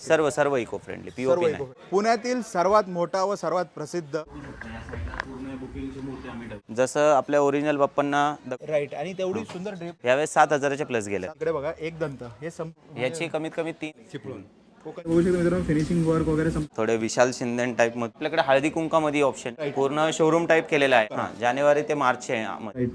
सर्व सर्व eco friendly सर्व पीओपी पुण्यातील सर्वात मोठा व सर्वात प्रसिद्ध जसं आपल्या ओरिजिनल बाप्पांना द- राईट आणि तेवढी सुंदर ड्रेप यावेळेस सात हजाराच्या प्लस गेले. इकडे बघा एक दंत. हे याची कमीत कमी तीन चिपळून बघू शकतो मित्रांनो फिनिशिंग वर्क वगैरे थोडे विशाल शिंदे टाईपमध्ये आपल्याकडे हळदी कुंकामध्ये ऑप्शन पूर्ण शोरूम टाईप केलेला आहे. हा जानेवारी ते मार्च आहे. यामध्ये.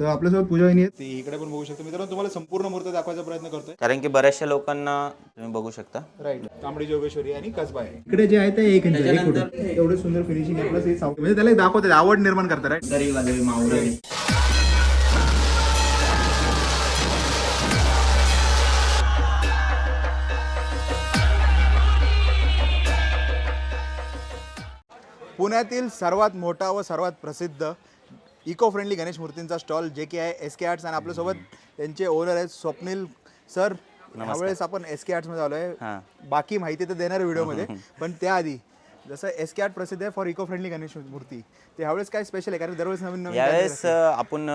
तर आपल्यासोबत पूजा वहिनी आहेत. ती इकडे पण बघू शकतो. मित्रांनो तुम्हाला संपूर्ण मूर्त दाखवायचा प्रयत्न करतोय. कारण की बऱ्याचशा लोकांना तुम्ही बघू शकता. राईट तांबडी जोगेश्वरी आणि कसबा आहे. इकडे जे आहे ते एक इंच एक फुट. एवढे सुंदर फिनिशिंग हे साऊथ म्हणजे त्याला एक दाखवतात आवड निर्माण करतात राईट पुण्यातील सर्वात मोठा व सर्वात प्रसिद्ध इको फ्रेंडली गणेश मूर्तींचा स्टॉल जे की आहे एस के आर्ट्स आणि आपल्यासोबत त्यांचे ओनर आहेत स्वप्नील सर. यावेळेस आपण एस के आर्ट्समध्ये आलो हा. आहे बाकी माहिती तर देणार व्हिडिओमध्ये पण त्याआधी जसं एस के आर्ट प्रसिद्ध आहे फॉर इको फ्रेंडली गणेश मूर्ती ते ह्यावेळेस काय स्पेशल आहे? कारण दरवेळेस नवीन नवीन यावेळेस आपण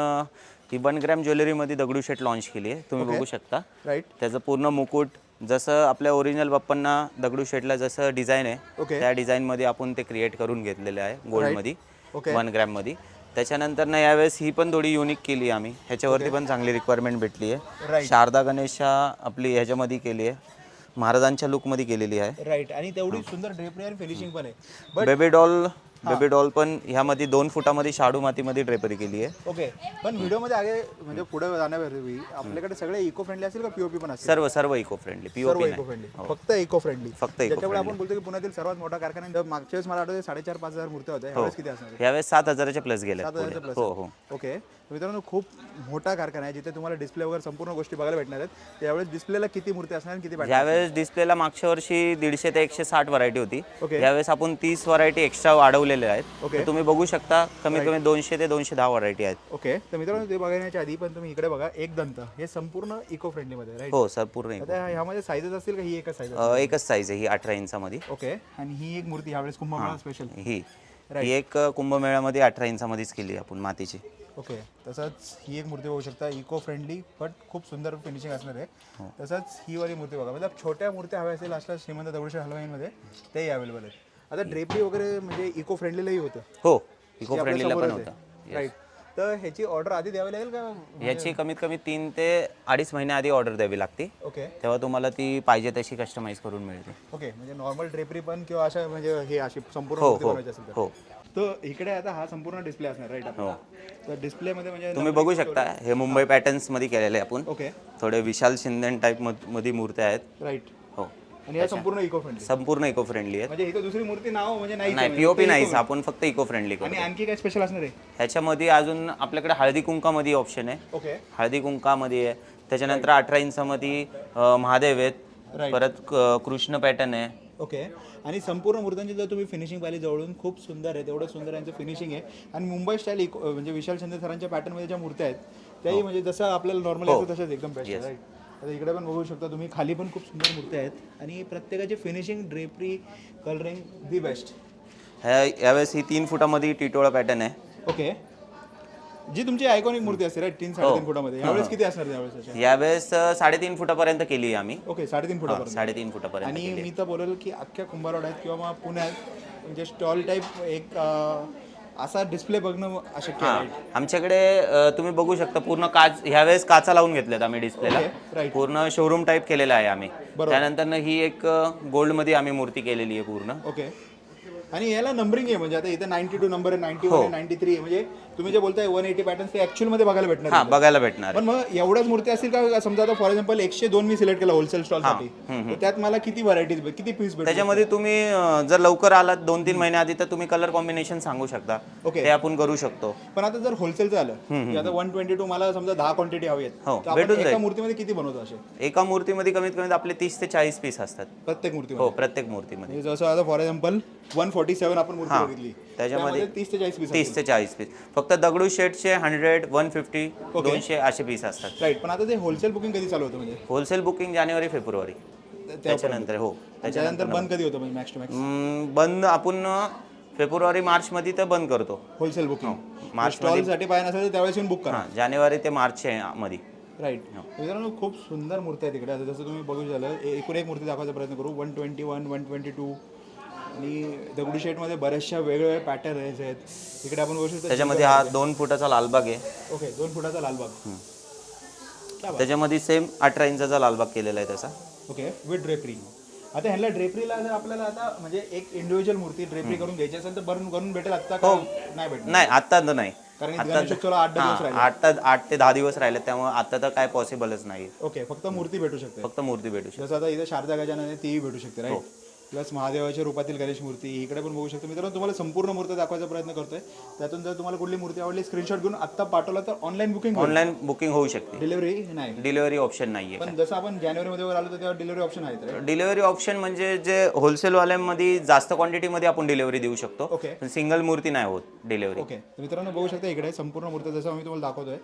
ही वन ग्रॅम ज्वेलरीमध्ये दगडूशेट लॉन्च केली आहे. तुम्ही बघू शकता. राईट त्याचं पूर्ण मुकुट जसं आपल्या ओरिजिनल बाप्पांना दगडूशेटला जसं डिझाईन आहे त्या डिझाईनमध्ये आपण ते क्रिएट करून घेतलेले आहे गोल्डमध्ये ओके. वन ग्रॅममध्ये त्याच्यानंतर ना यावेळेस ही पण थोडी युनिक केली आम्ही. ह्याच्यावरती पण चांगली रिक्वायरमेंट भेटली आहे. शारदा गणेशा आपली ह्याच्यामध्ये केली आहे. महाराजांच्या लुकमध्ये केलेली आहे. राईट आणि तेवढी सुंदर ड्रेपरी आणि फिनिशिंग पण आहे. बेबी डॉल बेबी डॉल पण ह्यामध्ये दोन फुटामध्ये शाडू मातीमध्ये ड्रेपरी केली आहे. ओके. पण व्हिडिओमध्ये आगे म्हणजे पुढे जाण्यापूर्वी आपल्याकडे सगळे इको फ्रेंडली असेल का पीओपी पण असेल सर्व सर्व इको फ्रेंडली सर्व पीओपी इको फ्रेंडली फक्त इको फ्रेंडली फक्त eco त्याच्यामुळे आपण बोलतो की पुण्यातील सर्वात मोठा कारखाना आहे. मागच्या वेळेस मला आठवते साडेचार पाच हजार मूर्त्या होत्या. यावेळेस किती असणार? यावेळेस सात हजाराच्या प्लस गेले सात हजारच्या प्लस हो हो. ओके. मित्रांनो खूप मोठा कारखाना आहे जिथे तुम्हाला डिस्प्ले वगैरे संपूर्ण गोष्टी बघायला भेटणार आहेत. त्यावेळेस डिस्प्लेला किती मूर्ती असणार आणि किती ज्यावेळेस डिस्प्लेला मागच्या वर्षी दीडशे ते एकशे साठ व्हरायटी होती. ओके. यावेळेस आपण तीस व्हरायटी एक्स्ट्रा वाढवलेल्या आहेत. ओके. तर तुम्ही बघू शकता कमीत कमी दोनशे ते दोनशे दहा व्हरायटी आहेत. ओके तर मित्रांनो ते बघण्याच्या आधी पण तुम्ही इकडे बघा एक दंत. हे संपूर्ण इको फ्रेंडली मध्ये राईट हो सर पूर्ण ह्यामध्ये साईजेस असतील का? ही एकच साईज अं, एकच साईज आहे ही अठरा इंचामध्ये. ओके आणि ही एक मूर्ती ह्यावेळेस कुंभमेळा स्पेशल ही. ही एक अं, कुंभमेळ्यामध्ये अठरा इंचामध्येच केली आपण मातीची. ओके तसंच ही एक मूर्ती बघू शकता इको फ्रेंडली बट खूप सुंदर फिनिशिंग असणार आहे. तसंच ही वाली मूर्ती बघा मतलब छोट्या मूर्त्या हव्या असेल असल्या श्रीमंत दगडूशेठ हलवाईमध्ये तेही अवेलेबल आहेत. आता ड्रेपरी वगैरे म्हणजे इको फ्रेंडलीलाही होतं. हो इको फ्रेंडलीला पण होतं. राईट तर ह्याची ऑर्डर आधी द्यावी लागेल का? याची कमीत कमी तीन ते अडीच महिन्या आधी ऑर्डर द्यावी लागते. ओके तेव्हा तुम्हाला ती पाहिजे तशी कस्टमाइज करून मिळते. ओके म्हणजे नॉर्मल ड्रेपरी पण किंवा अशा म्हणजे हे अशी संपूर्ण हो हो हो. तर इकडे आता हा संपूर्ण डिस्प्ले असणार राईट हो. तर डिस्प्लेमध्ये म्हणजे तुम्ही बघू शकता हे मुंबई पॅटर्न्समध्ये केलेले आहे आपण. ओके. थोडे विशाल शिंदे टाईपमध्ये मूर्त्या आहेत. राईट हो. आणि या संपूर्ण इको फ्रेंडली संपूर्ण इको फ्रेंडली आहेत. म्हणजे इथं दुसरी मूर्ती नाव म्हणजे नाही नाही पीओपी नाहीच आपण फक्त इको फ्रेंडली आणि करतो. आणखी काय स्पेशल असणार आहे? ह्याच्यामध्ये अजून आपल्याकडे हळदी कुंकामध्ये ऑप्शन आहे. ओके. हळदी कुंकामध्ये आहे. त्याच्यानंतर अठरा इंचामध्ये अं, महादेव आहेत. परत क- कृष्ण पॅटर्न आहे. ओके. आणि संपूर्ण मूर्त्यांची जर तुम्ही फिनिशिंग पाहिली जवळून खूप सुंदर आहे तेवढं सुंदर यांचं फिनिशिंग आहे. आणि मुंबई स्टाईल इको म्हणजे विशाल शिंदे सरांच्या पॅटर्नमध्ये ज्या मूर्त्या आहेत त्याही म्हणजे जसं आपल्याला नॉर्मल येतो तशाच एकदम बेस्ट राईट आता इकडे पण बघू शकता तुम्ही खाली पण खूप सुंदर मूर्त्या आहेत. आणि प्रत्येकाची finishing drapery colouring the best ह्या यावेळेस ही तीन फुटामध्ये टिटोळा पॅटर्न आहे. ओके. जी तुमची आयकॉनिक मूर्ती असते राईट तीन साडेतीन फुटामध्ये. यावेळेस किती असणार त्यावेळेस यावेळेस अं, साडेतीन फुटापर्यंत केली आहे आम्ही. ओके साडेतीन फुटापर्यंत. साडेतीन फुटापर्यंत आणि मी तर बोलेल की अख्ख्या कुंभारवाड्यात किंवा मग पुण्यात म्हणजे स्टॉल टाईप एक अं, असा डिस्प्ले बघणं अशक्य आहे आमच्याकडे अ, तुम्ही बघू शकता पूर्ण काच ह्यावेळेस काचा लावून घेतल्यात आम्ही डिस्प्लेला पूर्ण शोरूम टाईप केलेला आहे आम्ही. त्यानंतर ही एक गोल्डमध्ये आम्ही मूर्ती केलेली आहे पूर्ण. ओके आणि याला नंबरिंग आहे म्हणजे आता इथे नाईन्टी टू नंबर आहे नाईन्टी वन नाईन्टी थ्री म्हणजे तुम्ही जे बोलताय वन एटी पॅटर्न ते ऍक्च्युअलमध्ये बघायला भेटणार हा बघायला भेटणार पण मग एवढ्याच मूर्ती असतील का? समजा आता फॉर एक्झाम्पल एकशे दोन मी सिलेक्ट केला होलसेल स्टॉलसाठी तर त्यात मला किती व्हरायटीज किती पीस भेटतील त्याच्यामध्ये तुम्ही अ, जर लवकर आलात दोन तीन महिन्या आधी तर तुम्ही कलर कॉम्बिनेशन सांगू शकता. ओके. ते आपण करू शकतो. पण आता जर होलसेलचं आलं की आता वन ट्वेंटी टू मला समजा दहा क्वांटिटी हवी आहेत. हो, तर आपण भेटून एका. मूर्तीमध्ये किती बनवतो असे? एका मूर्तीमध्ये कमीत कमीत आपले तीस ते चाळीस पीस असतात. प्रत्येक मूर्ती हो प्रत्येक मूर्तीमध्ये. म्हणजे जसं आता for example one forty seven आपण मूर्ती बघितली. त्याच्यामध्ये तीस ते चाळीस पीस तीस ते चाळीस पीस फक्त दगडू शेटचे हंड्रेड वन फिफ्टी दोनशे असे पीस असतात. राईट पण आता ते होलसेल बुकिंग कधी चालू होतं म्हणजे? होलसेल बुकिंग जानेवारी फेब्रुवारी. त्याच्यानंतर. हो. त्याच्यानंतर बंद कधी होतं म्हणजे मॅक्स टू मॅक्स हम्म, बंद आपण फेब्रुवारी मार्च मध्ये तर बंद करतो. होलसेल बुकिंग मार्च स्टॉलसाठी पाहिजे नसेल तर त्यावेळेस येऊन बुक करा. हा जानेवारी ते मार्च आहे मध्ये राईट मित्रांनो खूप सुंदर मूर्ती आहे तिकडे. आता जसं तुम्ही बघू झालं ए- एकूण एक मूर्ती दाखवायचा प्रयत्न करू. One twenty one one twenty two आणि दगडूशेठमध्ये बऱ्याचशा वेगवेगळे पॅटर्न आहेत. इकडे आपण बघू शकतो त्याच्यामध्ये हा दोन फुटाचा लालबाग आहे. ओके दोन फुटाचा लालबाग. क्या बात. त्याच्यामध्ये सेम अठरा इंचाचा लालबाग केलेला आहे त्याचा. ओके विथ ड्रेपरी आता ह्याला ड्रेपरीला जर आपल्याला आता म्हणजे एक इंडिव्हिज्युअल मूर्ती ड्रेपरी करून घ्यायची असेल तर बनवून करून भेटेल आता का नाही भेटणार? नाही आत्ता तर नाही. कारण की आता गणेशोत्सवाला आठ दहा दिवस हा, राहिले. आठ तर आठ ते दहा दिवस राहिले त्यामुळे आता तर काय पॉसिबलच नाही. ओके फक्त मूर्ती भेटू शकते. फक्त मूर्ती भेटू शकते. जसं आता इथे शारदा गजानन आहे तीही भेटू शकते राईट प्लस महादेवाच्या रूपातील गणेश मूर्ती इकडे पण बघू शकतो. मित्रांनो तुम्हाला संपूर्ण मूर्ती दाखवायचा प्रयत्न करतोय. त्यातून जर तुम्हाला कुठली मूर्ती आवडली स्क्रीनशॉट घेऊन आत्ता पाठवला तर ऑनलाईन बुकिंग ऑनलाईन बुकिंग होऊ शकते. डिलिव्हरी नाही. डिलिव्हरी ऑप्शन नाहीये. पण जसं आपण जानेवारीमध्ये वगैरे आलो तर तेव्हा डिलिव्हरी ऑप्शन आहेत right? डिलिव्हरी ऑप्शन म्हणजे जे होलसेलवाल्यांमध्ये जास्त क्वांटिटीमध्ये आपण डिलिव्हरी देऊ शकतो. ओके पण सिंगल मूर्ती नाही होत डिलिव्हरी ओके तर मित्रांनो बघू शकता इकडे संपूर्ण मूर्ती जसं आम्ही तुम्हाला दाखवतोय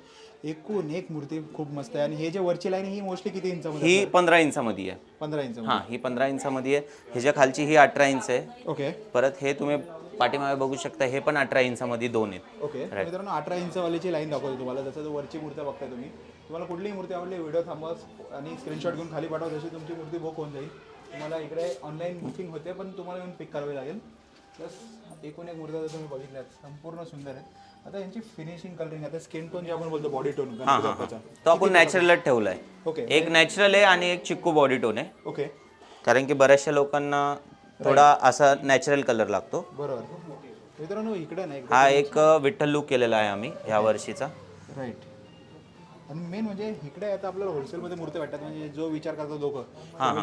एकूण एक मूर्ती खूप मस्त आहे. आणि हे जे वरची लाईन ही मोस्टली किती इंचामध्ये ही पंधरा इंचामध्ये आहे. पंधरा इंच हा ही पंधरा इंचामध्ये आहे. ह्याच्या खालची ही अठरा इंच आहे. ओके. परत हे तुम्ही पाठीमागे बघू शकता हे पण अठरा इंचामध्ये दोन आहेत. ओके. तर मित्रांनो अठरा इंचवालीची लाईन दाखवतो तुम्हाला. जसं तो वरची मूर्ती बघताय तुम्ही तुम्हाला कुठलीही मूर्ती आवडली व्हिडिओ थांबवा आणि स्क्रीनशॉट घेऊन खाली पाठवा जशी तुमची मूर्ती बुक होऊन जाईल. तुम्हाला इकडे ऑनलाईन बुकिंग होते पण तुम्हाला येऊन पिक करावी लागेल. प्लस एकूण एक मूर्ती जर तुम्ही बघितल्यात संपूर्ण सुंदर आहे आता यांची फिनिशिंग कलरिंग आता स्किन टोन जे आपण बोलतो बॉडी टोन हा हा हा. तो आपण नॅचरलच ठेवलाय. ओके एक नॅचरल आहे आणि एक चिक्कू बॉडी टोन आहे. ओके कारण की बऱ्याचशा लोकांना थोडा असा नॅचरल कलर लागतो. बरोबर. मित्रांनो इकडे नाही हा एक विठ्ठल लुक केलेला आहे आम्ही ह्या वर्षीचा. राईट आणि मेन म्हणजे इकडे आता आपल्याला होलसेलमध्ये मूर्ती भेटतात. म्हणजे जो विचार करतात लोक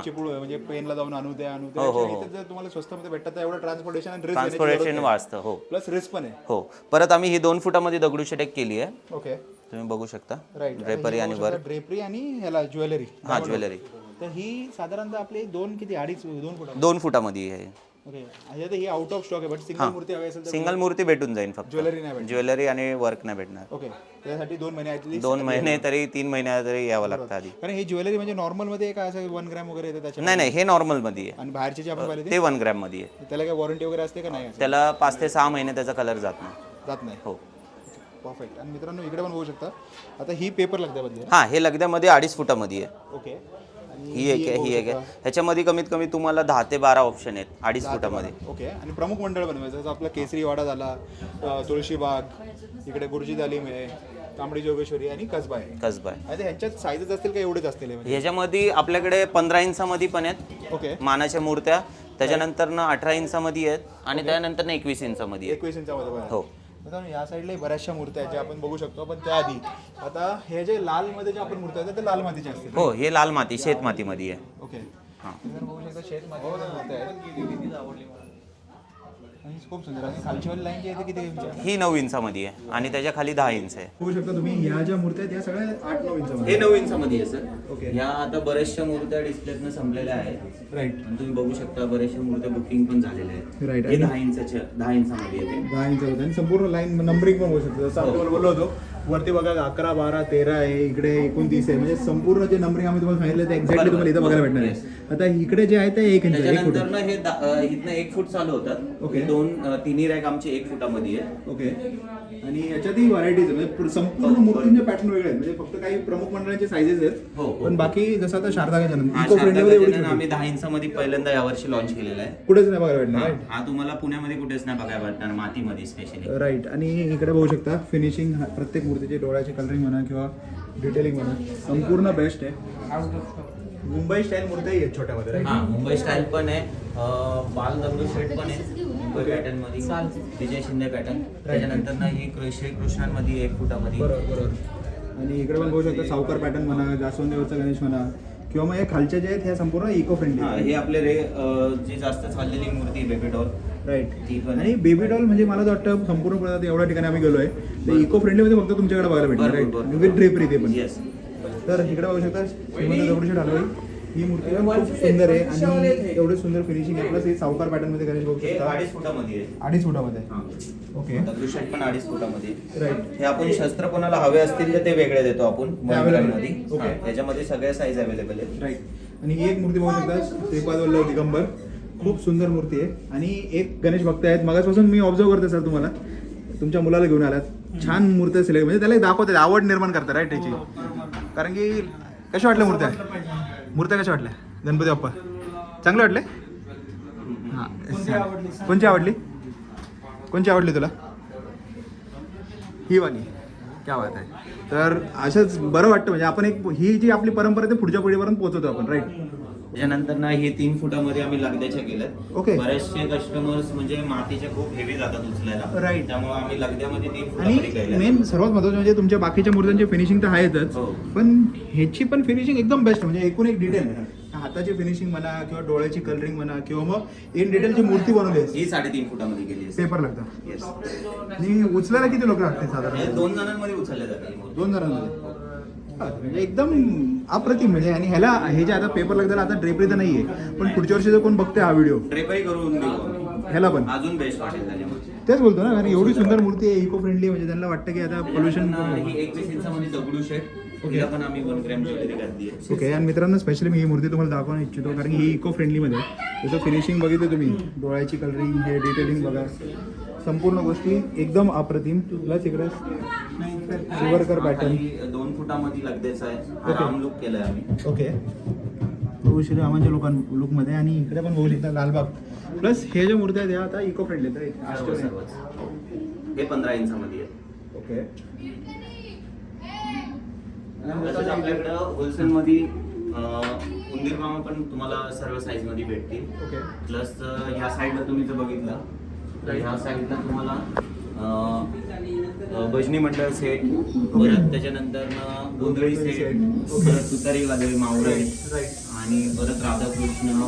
चिपळू म्हणजे पेनला जाऊन आणू द्या आणू द्या. इथे जर तुम्हाला स्वस्तामध्ये भेटतात तर एवढं ट्रान्सपोर्टेशन आणि ट्रान्सपोर्टेशन वाचतं हो. प्लस रिस्क पण आहे. हो. परत आम्ही ही दोन फुटामध्ये दगडूशेट एक केली आहे. ओके तुम्ही बघू शकता. राईट ड्रेपरी आणि वर. ड्रेपरी आणि ह्याला ज्वेलरी हा ज्वेलरी तर ही साधारणतः आपली दोन किती अडीच दोन फुट दोन फुटामध्ये आहे. ओके आता ही आउट ऑफ स्टॉक आहे बट सिंगल मूर्ती हवी असेल तर सिंगल मूर्ती भेटून जाईल फक्त. ज्वेलरी नाही ज्वेलरी आणि वर्क नाही भेटणार. ओके त्यासाठी दोन महिने ॲटलीस्ट दोन महिने तरी तीन महिन्या तरी यावं लागतं आधी. कारण ही ज्वेलरी म्हणजे नॉर्मलमध्ये काय असं वन ग्रॅम वगैरे येते त्याच्या नाही नाही हे नॉर्मलमध्ये आहे. आणि बाहेरचे जे आपण पाहिले ते वन ग्रॅममध्ये आहे. ते त्याला काय वॉरंटी वगैरे असते का नाही त्याला पाच ते सहा महिने त्याचा कलर जात नाही. जात नाही. हो. परफेक्ट आणि मित्रांनो इकडे पण बघू शकता. आता ही पेपर लागते बदली हा हे लगद्यामध्ये अडीच फुटामध्ये आहे. ओके ही एक आहे ही एक आहे. ह्याच्यामध्ये कमीत कमी तुम्हाला दहा ते बारा ऑप्शन आहेत अडीच फुटामध्ये. ओके. आणि प्रमुख मंडळ बनवायचं जसं आपला केसरी वाडा झाला अ, तुळशीबाग इकडे गुरुजी तालीम आहे तांबडी जोगेश्वरी आणि कसबा आहे. कसबा आता ह्यांच्यात साईजेस असतील का एवढेच असतील हे म्हणजे ह्याच्यामध्ये आपल्याकडे पंधरा इंचामध्ये पण आहेत. ओके. मानाच्या मूर्त्या. त्याच्यानंतर ना अठरा इंचामध्ये आहेत आणि त्यानंतर ना एकवीस इंचामध्ये आहेत. एकवीस इंचामध्ये आहे. हो. मित्रांनो या साईडला बऱ्याचशा मूर्त्या आहेत ज्या आपण बघू शकतो. पण त्याआधी आता हे जे लाल मध्ये जे आपण मूर्त्या आहेत ते लाल मातीचे असतील. हो हे लाल माती शेत मातीमध्ये आहे. ओके हां. बघू शकता शेत मातीमध्ये मूर्त्या आहेत. आणि खूप सुंदर. आणि खालची वाली लाईन जी आहे ती किती इंच आहे? ही नऊ इंचामध्ये आहे आणि त्याच्याखाली दहा इंच आहे. बघू शकता तुम्ही ह्या ज्या मूर्त्या आहेत या सगळ्या आठ नऊ हे नऊ इंचामध्ये आहे सर ओके ह्या आता बऱ्याचशा मूर्त्या डिस्प्लेतनं संपलेल्या आहेत. राईट आणि तुम्ही बघू शकता बऱ्याचशा मूर्त्या बुकिंग पण झालेल्या आहेत. राईट हे दहा इंचाच्या दहा इंचामध्ये येते. दहा इंच होतं आणि संपूर्ण लाईन नंबरिंग पण होऊ शकतं. जसं आपण तुम्हाला बोललो होतो वरती बघा अकरा बारा तेरा आहे इकडे एकोणतीस आहे. म्हणजे संपूर्ण जे नंबरिंग आम्ही तुम्हाला सांगितलं ते एक्झॅक्टली तुम्हाला इथं बघायला भेटणार आहे. आता इकडे जे आहे ते एक इंच आहे, एक फुट त्याच्यानंतर ना हे दा- अं, इथनं एक फूट चालू होतात. ओके. दोन अं, तिन्ही रॅक आमचे एक फुटामध्ये आहे ओके आणि याच्यातही व्हरायटीज म्हणजे पूर- संपूर्ण मूर्तींचे पॅटर्न वेगळे आहेत. म्हणजे फक्त काही प्रमुख मंडळांचे सायझेस आहेत. हो, हो. पण बाकी जसं आता शारदा गजानन हा इको शारदा फ्रेंडली मध्ये एवढी गजानन छोटी. आम्ही दहा इंचामध्ये पहिल्यांदा यावर्षी लॉन्च केलेला आहे. कुठेच नाही बघायला भेटणार हा हा तुम्हाला पुण्यामध्ये कुठेच नाही बघायला भेटणार मातीमध्ये स्पेशली राईट आणि इकडे बघू शकता फिनिशिंग प्रत्येक मूर्तीची डोळ्याची कलरिंग म्हणा किंवा डिटेलिंग म्हणा संपूर्ण बेस्ट आहे. मुंबई स्टाईल मूर्ती आहेत छोट्यामध्ये हा मुंबई स्टाईल पण आहे. अं, बाल दगडू शेट पण आहे. मुंबई पॅटर्नमध्ये विजय शिंदे पॅटर्न. त्याच्यानंतर ना ही कृ- श्रीकृष्णांमध्ये एक फुटामध्ये. बरोबर बरोबर. आणि इकडे पण बघू शकता सावकार पॅटर्न म्हणा जास्वंदेवरचा गणेश म्हणा किंवा मग हे खालच्या जे आहेत ह्या संपूर्ण इको हा फ्रेंडली हे आपले रे जी जास्त चाललेली मूर्ती बेबी डॉल राईट ती पण आणि बेबी डॉल म्हणजे मला तर वाटतं संपूर्ण पदार्थ एवढ्या ठिकाणी आम्ही गेलोय. ते इको फ्रेंडली मध्ये फक्त तुमच्याकडे बघायला भेटणार राईट. विथ ड्रेपरी ते पण. तर इकडे बघू शकता श्रीमंत दगडूशेठ हलवाई ही मूर्ती पण खूप सुंदर आहे आणि एवढे सुंदर फिनिशिंग आहे. प्लस हे सावकार पॅटर्नमध्ये गणेश बघू हे शकता अडीच फुटामध्ये आहे. अडीच फुटामध्ये. हा. ओके दगडूशेठ पण अडीच फुटामध्ये. राईट हे आपण शस्त्र कोणाला हवे असतील तर ते वेगळे देतो आपण. त्याच्यामध्ये सगळ्या साईज अवेलेबल आहेत. राईट आणि ही एक मूर्ती बघू शकता. श्रीपाद वल्लभ दिगंबर. खूप सुंदर मूर्ती आहे. आणि एक गणेश भक्त आहेत. मगासपासून मी ऑब्झर्व करते सर तुम्हाला. तुमच्या मुलाला घेऊन आलात. छान मूर्ती सिलेक्ट म्हणजे त्याला एक दाखवतात. आवड निर्माण करतात. राईट त्याची. कारण की कशा वाटल्या मूर्त्या? मूर्त्या कशा वाटल्या? गणपती बाप्पा. चांगले वाटले? हां कोणची आवडली? कोणची आवडली तुला? ही वाली. क्या बात आहे. तर असंच बरं वाटतं म्हणजे आपण एक ही जी आपली परंपरा आहे ती पुढच्या पिढीपर्यंत पोहोचवतो आपण राईट त्याच्यानंतर ना हे तीन फुटामध्ये आम्ही लगद्याच्या केल्यात Okay. बरेचसे कस्टमर्स म्हणजे मातीचे खूप हेवी जातात उचलायला Right. त्यामुळे आम्ही लगद्यामध्ये तीन फुटामध्ये आणि केल्या मेन सर्वात महत्वाचं म्हणजे तुमच्या बाकीच्या मूर्त्यांची फिनिशिंग तर आहेतच हो. पण ह्याची पण फिनिशिंग एकदम बेस्ट म्हणजे एकूण एक डिटेल हाताची फिनिशिंग म्हणा किंवा डोळ्याची कलरिंग म्हणा किंवा मग इन डिटेलची मूर्ती बनवली आहे ही साडेतीन फुटामध्ये केली पेपर लागतं Yes. आणि उचलायला किती लोक लागते हे साधारण दोन जणांमध्ये उचलले जाते मूर्ती. दोन जणांमध्ये म्हणजे एकदम अप्रतिम म्हणजे आणि ह्याला हे जे आता पेपर लागतं आता ड्रेपरी तर नाहीये. पण पुढच्या वर्षी जर कोण बघते हा व्हिडिओ ड्रेपरी करून देऊ. आम्ही. ह्याला पण. अजून बेस्ट वाटेल त्याच्यामध्ये. तेच बोलतो ना कारण एवढी सुंदर मूर्ती आहे इको फ्रेंडली म्हणजे त्यांना वाटतं की आता पोल्युशन ही शेट तिला पण आम्ही वन ग्रॅम ज्वेलरी घातली आहे. ओके आणि मित्रांनो स्पेशली मी ही मूर्ती तुम्हाला दाखवणं इच्छितो कारण ही इको फ्रेंडलीमध्ये त्याचं फिनिशिंग बघितलं तुम्ही. डोळ्याची कलरिंग हे डिटेलिंग बघा. संपूर्ण गोष्टी एकदम अप्रतिम. प्लस इकडे सिल्वरकर पॅटर्न दोन फुटामध्ये लगद्याचा आहे हा. राम लुक केलाय आम्ही. ओके तो श्रीरामांच्या लोकां लुकमध्ये आणि इकडे पण बघू शकता लालबाग प्लस हे ज्या मूर्त्या आहेत ह्या आता इको फ्रेंडली आहेत? सर्वच हे. पंधरा इंचामध्ये आहे ओके तसंच आपल्याकडं होलसेलमध्ये उंदीर मामा पण तुम्हाला सर्व साईजमध्ये भेटतील. ओके. प्लस ह्या साईडला तुम्ही जर बघितलं तर ह्या साईडला तुम्हाला अं, भजनी मंडळ सेट परत त्याच्यानंतर गोंधळी सेट परत तुतारी वादळी मावळे राईट आणि परत राधाकृष्ण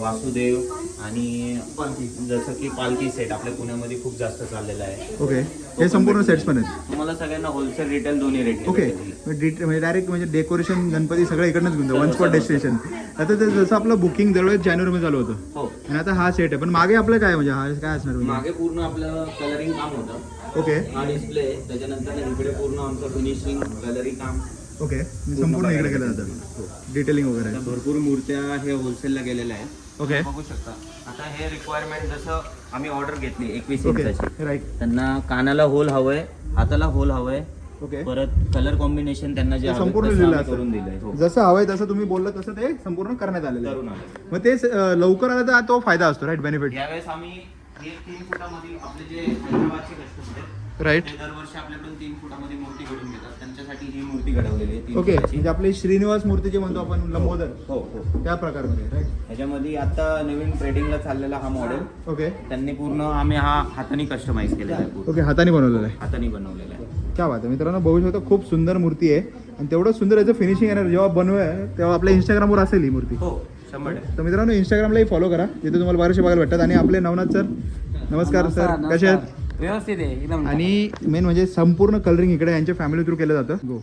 वासुदेव आणि जसं की पालखी सेट आपल्या पुण्यामध्ये खूप जास्त चाललेला आहे. ओके. हे संपूर्ण सेट्स पण आहेत? तुम्हाला सगळ्यांना होलसेल रिटेल दोन्ही रेट ओके. म्हणजे डायरेक्ट म्हणजे डेकोरेशन गणपती सगळं इकडनंच घेऊन वन स्पॉट डेस्टिनेशन आता ते जसं आपलं बुकिंग दरवेळेस जानेवारीमध्ये चालू होतं. हो. आणि आता हा सेट आहे. पण मागे आपलं काय म्हणजे हा काय असणार म्हणजे? मागे पूर्ण आपलं कलरिंग काम होतं. ओके. हा डिस्प्ले त्याच्यानंतर इकडे पूर्ण आमचं फिनिशिंग गॅलरी काम. ओके. संपूर्ण इकडे केलं जातं. डिटेलिंग वगैरे. आता भरपूर मूर्त्या हे होलसेलला गेलेल्या आहेत. ओके बघू शकता. आता हे रिक्वायरमेंट जसं आम्ही ऑर्डर घेतली एकवीस ओके इंचाची. राईट त्यांना कानाला होल हवंय हाताला होल हवंय. ओके परत कलर कॉम्बिनेशन त्यांना जे ते संपूर्ण तसं लिहिलं आम्ही करून दिलंय. हो. जसं हवंय तसं तुम्ही बोललं तसं ते संपूर्ण करण्यात आलेलं आहे. करून आलंय. मग ते अं, लवकर आलं तर तो फायदा असतो राईट बेनिफिट यावेळेस आम्ही हे तीन फुटामधील आपले जे हैदराबादचे कस्टमर आहेत राईट ते दरवर्षी आपल्याकडून तीन फुटामध्ये मूर्ती घडून घेतात. त्यांच्यासाठी ही मूर्ती घडवलेली आहे तीन ओके फुटाची. म्हणजे आपले श्रीनिवास मूर्ती जे म्हणतो आपण लंबोदर. हो हो. त्या प्रकारमध्ये राईट ह्याच्यामध्ये आता नवीन ट्रेडिंगला चाललेला हा मॉडेल ओके त्यांनी पूर्ण आम्ही हा हाताने कस्टमाइज केलेला आहे पूर्ण. ओके हाताने बनवलेलं आहे. हाताने बनवलेला आहे. क्या बात आहे. मित्रांनो बघू शकता खूप सुंदर मूर्ती आहे. आणि तेवढं सुंदर याचं फिनिशिंग येणार जेव्हा बनवूया तेव्हा आपल्या इंस्टाग्रामवर असेल ही मूर्ती. हो शंभर टक्के. तर मित्रांनो इंस्टाग्रामलाही फॉलो करा. तिथे तुम्हाला बरेचसे बघायला भेटतात. आणि आपले नवनाथ सर नमस्कार सर. कसे आहेत? व्यवस्थित आहे एकदम आणि मेन म्हणजे संपूर्ण कलरिंग इकडे यांच्या फॅमिली थ्रू केलं जातं. गो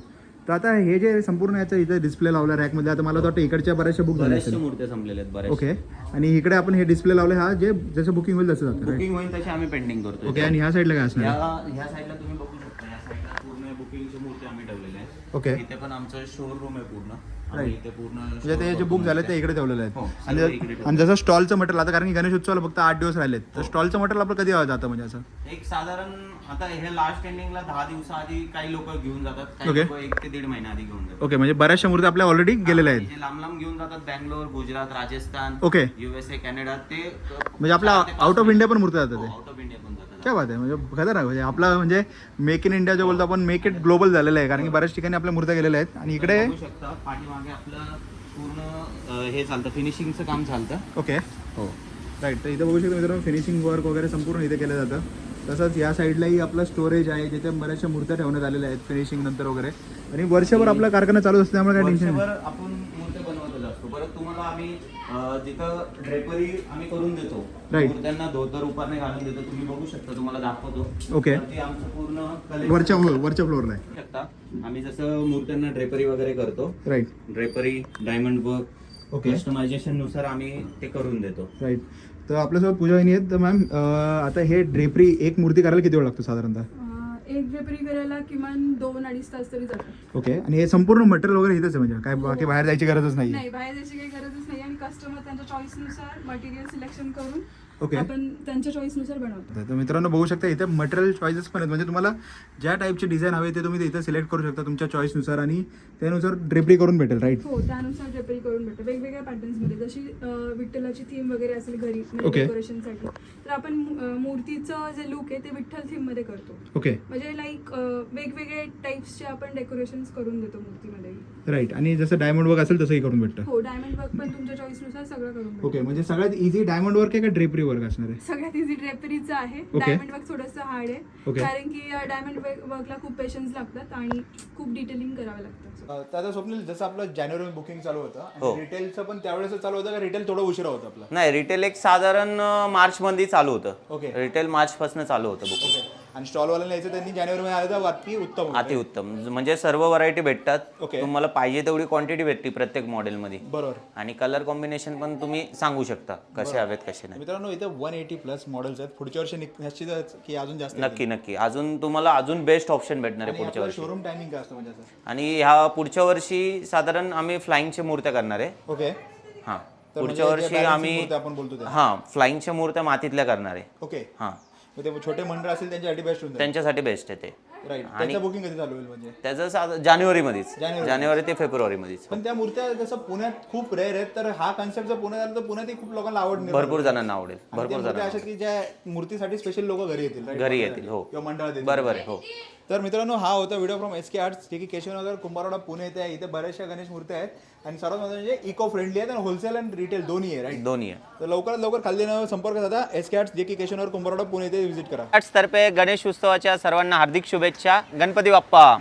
तर आता हे जे संपूर्ण याचं इथे डिस्प्ले लावला रॅकमध्ये आता मला वाटतं इकडच्या बऱ्याचशा बुक झाल्या बऱ्याचशा मूर्त्या संपलेल्या आहेत बऱ्याच ओके आणि इकडे आपण हे डिस्प्ले लावले हा जे जसं बुकिंग होईल तसं जातं? बुकिंग होईल तशी आम्ही पेंडिंग करतो ओके आणि ह्या साईडला काय असणार? ह्या साईडला तुम्ही बघू शकता. या साईडला पूर्ण बुकिंगची मूर्ती आम्ही ठेवलेल्या आहेत. ओके इथे पण आमचं शोरूम आहे पूर्ण. आणि Right. इथे पूर्ण म्हणजे ते जे बुक झाले ते इकडे ठेवलेले हो, आहेत सर्व आणि आणि जसं स्टॉलचं मटेरियल आता कारण की गणेश उत्सवाला फक्त आठ दिवस राहिलेत. तर स्टॉलचं मटेरियल आपलं कधी जातं म्हणजे असं? एक साधारण आता हे लास्ट एंडिंगला दहा दिवसाआधी काही लोक घेऊन जातात. काही Okay. लोक एक ते दीड महिना आधी घेऊन जातात. ओके म्हणजे बऱ्याचशा मूर्ती आपल्या ऑलरेडी गेलेल्या आहेत. जे लांब लांब घेऊन जातात Bangalore Gujarat Rajasthan okay USA Canada ते म्हणजे आपल्या आउट ऑफ इंडिया पण मूर्ती जातात ते. आउट ऑफ इंडिया काय बात आहे म्हणजे खतरनाक म्हणजे आपला म्हणजे मेक इन इंडिया जे बोलतो आपण मेक इट ग्लोबल झालेलं आहे. कारण की बऱ्याच ठिकाणी आपल्या मूर्त्या गेलेल्या आहेत. आणि इकडे पाठीमागे आपलं पूर्ण हे चालतं फिनिशिंगचं काम चालतं. ओके हो. राईट तर इथे बघू शकतो मित्रांनो फिनिशिंग वर्क वगैरे संपूर्ण इथे केलं जातं. तसंच या साईडलाही आपलं स्टोरेज आहे जिथे बऱ्याचशा मूर्त्या ठेवण्यात आलेल्या आहेत फिनिशिंग नंतर वगैरे. आणि वर्षभर आपला कारखाना चालू असतो त्यामुळे काय टेन्शन आपण तुम्हाला आम्ही जिथं ड्रेपरी आम्ही करून देतो Right. मूर्त्यांना धोतर उपारणे घालून देतो. तुम्ही बघू शकता तुम्हाला दाखवतो. Okay. वरती आमचं पूर्ण collection वरच्या वरच्या फ्लोअरला आहे शकता. आम्ही जसं मूर्त्यांना ड्रेपरी वगैरे करतो right drapery diamond work Okay. कस्टमायझेशननुसार आम्ही ते करून देतो. राईट तर आपल्यासोबत पूजा वहिनी आहेत. तर मॅम आता हे ड्रेपरी एक मूर्ती करायला किती वेळ लागतो साधारणतः? एक ड्रेपरी करायला किमान दोन अडीच तास तरी जातात. ओके आणि हे संपूर्ण मटेरियल वगैरे इथंच आहे म्हणजे? काय बाकी बाहेर जायची गरजच नाही नाही बाहेर जायची काही गरजच नाही कस्टमर त्यांच्या चॉईसनुसार मटेरियल सिलेक्शन करून Okay. आपण त्यांच्या चॉईसनुसार बनवतो. तर मित्रांनो बघू शकता इथे मटेरियल चॉईसेस पण आहेत. म्हणजे तुम्हाला ज्या टाईपचे डिझाईन हवे ते तुम्ही इथे सिलेक्ट करू शकता तुमच्या चॉईसनुसार आणि त्यानुसार ड्रेपरी करून भेटेल राईट हो त्यानुसार ड्रेपरी करून भेटतो वेगवेगळ्या पॅटर्न्समध्ये जशी विठ्ठलाची थीम वगैरे असेल घरी Okay. डेकोरेशनसाठी तर आपण मूर्तीचं जे लुक आहे ते विठ्ठल थीममध्ये करतो. ओके म्हणजे लाईक वेगवेगळे टाईप्सचे आपण डेकोरेशन करून देतो मूर्तीमध्ये. राईट आणि जसं डायमंड वर्क असेल तसंही करून भेटतं. हो डायमंड वर्क पण तुमच्या चॉईसनुसार सगळं करून ओके म्हणजे सगळ्यात इझी डायमंड वर्क आहे का ड्रेपरी वर्क असणार आहे? सगळ्यात इझी ड्रेपरीचं आहे. Okay. डायमंड वर्क थोडंसं हार्ड आहे. Okay. कारण की डायमंड वर्कला खूप पेशन्स लागतात आणि खूप डिटेलिंग करावं लागतं. त्याचा स्वप्नील जसं आपलं जानेवारी बुकिंग चालू होतं हो. आणि रिटेलचं पण त्यावेळेस चालू होतं का रिटेल थोडं उशिरा होतं आपलं? नाही रिटेल एक साधारण मार्च मध्ये चालू होतं. Okay. रिटेल मार्च पासून चालू होतं बुकिंग आणि स्टॉलवाल्याला यायचं त्यांनी जानेवारीमध्ये आलं तर उत्तम. अति उत्तम. म्हणजे सर्व व्हरायटी भेटतात. Okay. तुम्हाला पाहिजे तेवढी क्वांटिटी भेटते प्रत्येक मॉडेलमध्ये बरोबर. आणि कलर कॉम्बिनेशन पण तुम्ही सांगू शकता कसे हवेत कसे नाही. मित्रांनो इथे वन एटी प्लस मॉडेल्स आहेत. पुढच्या वर्षी निक- निश्चितच की अजून जास्त नक्की नक्की. अजून तुम्हाला अजून बेस्ट ऑप्शन भेटणार आहे पुढच्या वर्षी. शोरूम टायमिंग काय असतं म्हणजे असं? आणि ह्या पुढच्या वर्षी साधारण आम्ही फ्लाइंगच्या मूर्त्या करणार आहे. ओके हां. पुढच्या म्हणजे वर्षी आम्ही आपण बोलतो त्या. हां फ्लाइंगच्या मूर्त्या मातीतल्या करणार आहे. ओके हां. मग ते छोटे मंडळ असेल त्यांच्यासाठी बेस्ट होऊन जाईल. त्यांच्यासाठी बेस्ट आहे ते. राईट त्याचं बुकिंग कधी चालू होईल म्हणजे? त्याचं साध जानेवारीमध्येच. जानेवारी. जानेवारी ते फेब्रुवारीमध्येच. पण त्या मूर्त्या जसं पुण्यात खूप रेअर आहेत तर हा कन्सेप्ट जर पुण्यात आला तर पुण्यात खूप लोकांना आवड निर्माण भरपूर जणांना आवडेल. त्या भरपूर मूर्त्या जणांना अशा की ज्या मूर्तीसाठी स्पेशल लोक घरी येतील right? घरी येतील हो. किंवा मंडळात येतील. बरोबर आहे हो. तर मित्रांनो हा होता video from S K arts जे की केशवनगर कुंभारवाडा पुणे आहे. इथे बऱ्याचशा गणेश मूर्त्या आहेत. आणि सर्वात महत्त्वाचं म्हणजे इको फ्रेंडली आहेत आणि होलसेल आणि रिटेल दोन्ही आहे राईट दोन्ही आहे. तर लवकरात लवकर खाली संपर्क साधा. एस के आर्ट्स जे की केशवनगर कुंभारवाडा पुणे येथे व्हिजिट करा. तर्फे गणेश उत्सवाच्या सर्वांना हार्दिक शुभेच्छा. गणपती बाप्पा.